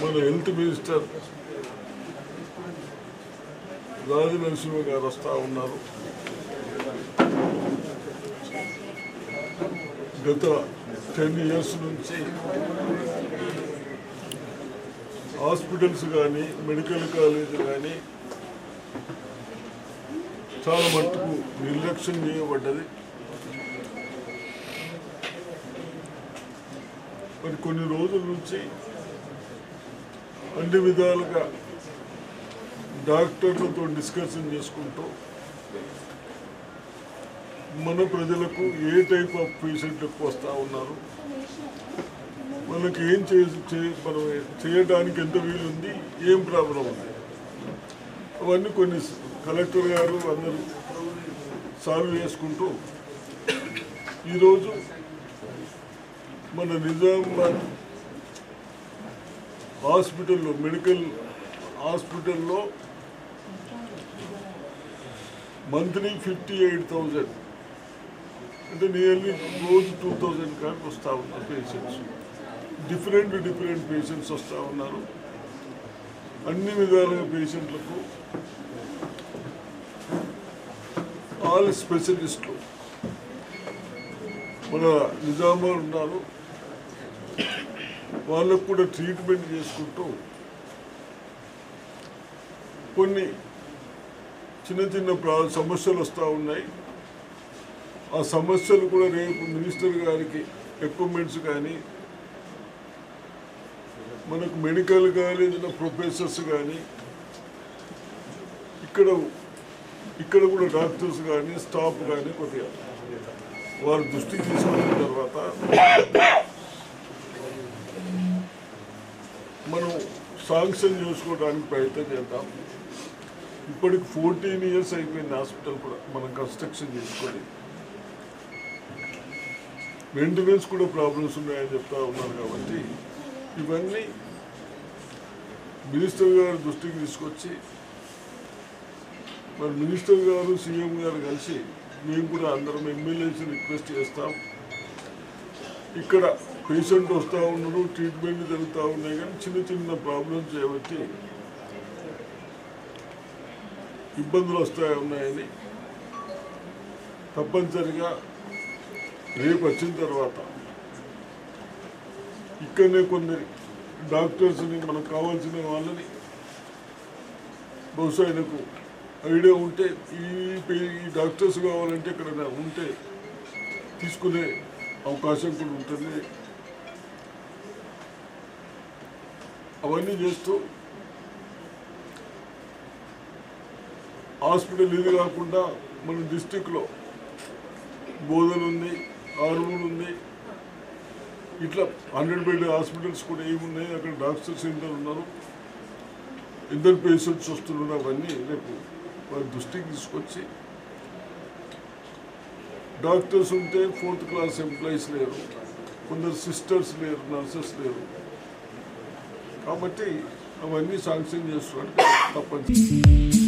మన health minister రాజు నరసింహ గారు వస్తూ ఉన్నారు. గత టెన్ ఇయర్స్ నుంచి హాస్పిటల్స్ కానీ మెడికల్ కాలేజ్ కానీ చాలా మట్టుకు నిర్లక్ష్యం చేయబడ్డది మరి కొన్ని రోజుల నుంచి అన్ని విధాలుగా డాక్టర్లతో డిస్కషన్ చేసుకుంటూ మన ప్రజలకు ఏ టైప్ ఆఫ్ పేషెంట్లకు వస్తూ ఉన్నారు? మనకి ఏం చే చే- మనం చేయడానికి ఎంత వీలుంది? ఏం ప్రాబ్లం ఉంది? అవన్నీ కొన్ని కలెక్టర్ గారు అందరూ సాల్వ్ చేసుకుంటూ ఈరోజు మన నిజామాబాద్ హాస్పిటల్లో మెడికల్ హాస్పిటల్లో మంత్లీ ఫిఫ్టీ ఎయిట్ థౌజండ్. అంటే నియర్లీ రోజు టూ థౌజండ్ కాడికి వస్తూ ఉన్నారు పేషెంట్స్ డిఫరెంట్ డిఫరెంట్ పేషెంట్స్ వస్తూ ఉన్నారు. అన్ని విధాలుగా పేషెంట్లకు ఆల్ స్పెషలిస్టులు మన నిజామాబాద్ ఉన్నారు. వాళ్ళకు కూడా ట్రీట్మెంట్ చేసుకుంటూ కొన్ని చిన్న చిన్న ప్రా సమస్యలు వస్తూ ఉన్నాయి. ఆ సమస్యలు కూడా రేపు మినిస్టర్ గారికి ఎక్విప్మెంట్స్ కానీ మనకు మెడికల్ కాలేజీలో ప్రొఫెసర్స్ కానీ ఇక్కడ ఇక్కడ కూడా డాక్టర్స్ కానీ స్టాఫ్ కానీ కొద్దిగా వారు దృష్టికి తీసుకున్న తర్వాత మనం శాంక్షన్ చూసుకోవడానికి ప్రయత్నం చేద్దాం. ఇప్పటికి ఫోర్టీన్ ఇయర్స్ అయిపోయింది హాస్పిటల్ కూడా మనం కన్స్ట్రక్షన్ చేసుకొని. మెయింటెనెన్స్ కూడా ప్రాబ్లమ్స్ ఉన్నాయని చెప్తా ఉన్నారు కాబట్టి ఇవన్నీ మినిస్టర్ గారి దృష్టికి తీసుకొచ్చి మరి మినిస్టర్ గారు సీఎం గారు కలిసి మేము కూడా అందరం ఎమ్మెల్యేస్ రిక్వెస్ట్ చేస్తాం. ఇక్కడ పేషెంట్ వస్తూ ఉన్నారు ట్రీట్మెంట్ జరుగుతూ ఉన్నాయి కానీ చిన్న చిన్న ప్రాబ్లమ్స్ చేయబట్టి ఇబ్బందులు వస్తూ ఉన్నాయని తప్పనిసరిగా రేపు వచ్చిన తర్వాత ఇక్కడనే కొన్ని డాక్టర్స్ని మనకు కావాల్సిన వాళ్ళని బహుశా ఆయనకు ఐడియా ఉంటే ఈ ఈ డాక్టర్స్ కావాలంటే ఇక్కడ ఉంటే తీసుకునే అవకాశం కూడా ఉంటుంది. అవన్నీ చేస్తూ హాస్పిటల్ ఇది కాకుండా మన డిస్టిక్లో బోధన ఉంది ఆరుమూరు ఉంది. ఇట్లా హండ్రెడ్ బెడ్ హాస్పిటల్స్ కూడా ఏమున్నాయి? అక్కడ డాక్టర్స్ ఎందరు ఉన్నారు. ఇద్దరు పేషెంట్స్ వస్తున్నారు. అవన్నీ రేపు వారి దృష్టికి తీసుకొచ్చి డాక్టర్స్ ఉంటే ఫోర్త్ క్లాస్ ఎంప్లాయీస్ లేరు కొందరు సిస్టర్స్ లేరు నర్సెస్ లేరు. కాబట్టి అవన్నీ శాంక్షన్ చేస్తున్నాడు తప్పనిసరి.